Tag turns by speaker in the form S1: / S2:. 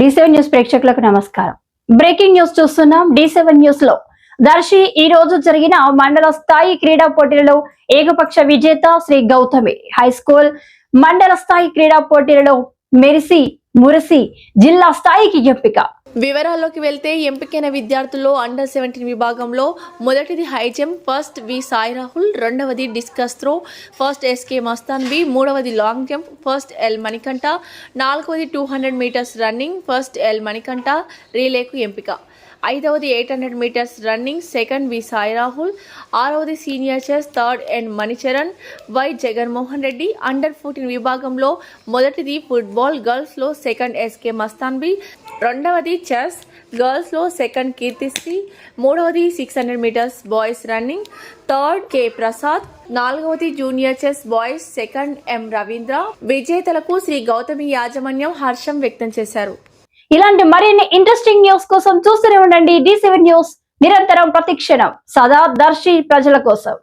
S1: D seven news ప్రేక్షకులకు నమస్కారం. Breaking news చూస్తున్నాం. డి సెవెన్ న్యూస్లో దర్శి ఈ రోజు జరిగిన మండల స్థాయి క్రీడా పోటీలలో ఏకపక్ష విజేత శ్రీ గౌతమి. హై స్కూల్ మండల స్థాయి క్రీడా పోటీలలో మెరిసి మురసి జిల్లా స్థాయికి ఎంపిక.
S2: వివరాల్లోకి వెళ్తే ఎంపికైన విద్యార్థుల్లో అండర్ సెవెంటీన్ విభాగంలో మొదటిది high jump first V Sai Rahul రెండవది discus throw first SK Mastanbi మూడవది long jump first L Manikanta నాలుగవది two hundred metres running first L Manikanta రీలేకు ఎంపిక. ఐదవది eight hundred metres running second V Sai Rahul ఆరవది senior chess third and Manicharan Y Jaganmohan Reddy. Under fourteen విభాగంలో మొదటిది football గర్ల్స్లో second SK Mastanbi రెండవది chess గర్ల్స్లో second Keerthisri. మూడవది six hundred metres boys running third K Prasad నాలుగవది junior chess boys second M Ravindra విజేతలకు శ్రీ గౌతమి యాజమాన్యం హర్షం వ్యక్తం చేశారు.
S1: ఇలాంటి మరిన్ని ఇంట్రెస్టింగ్ న్యూస్ కోసం చూస్తూనే ఉండండి డి సెవెన్ న్యూస్ నిరంతరం ప్రతిక్షణం సదా దర్శి ప్రజల కోసం.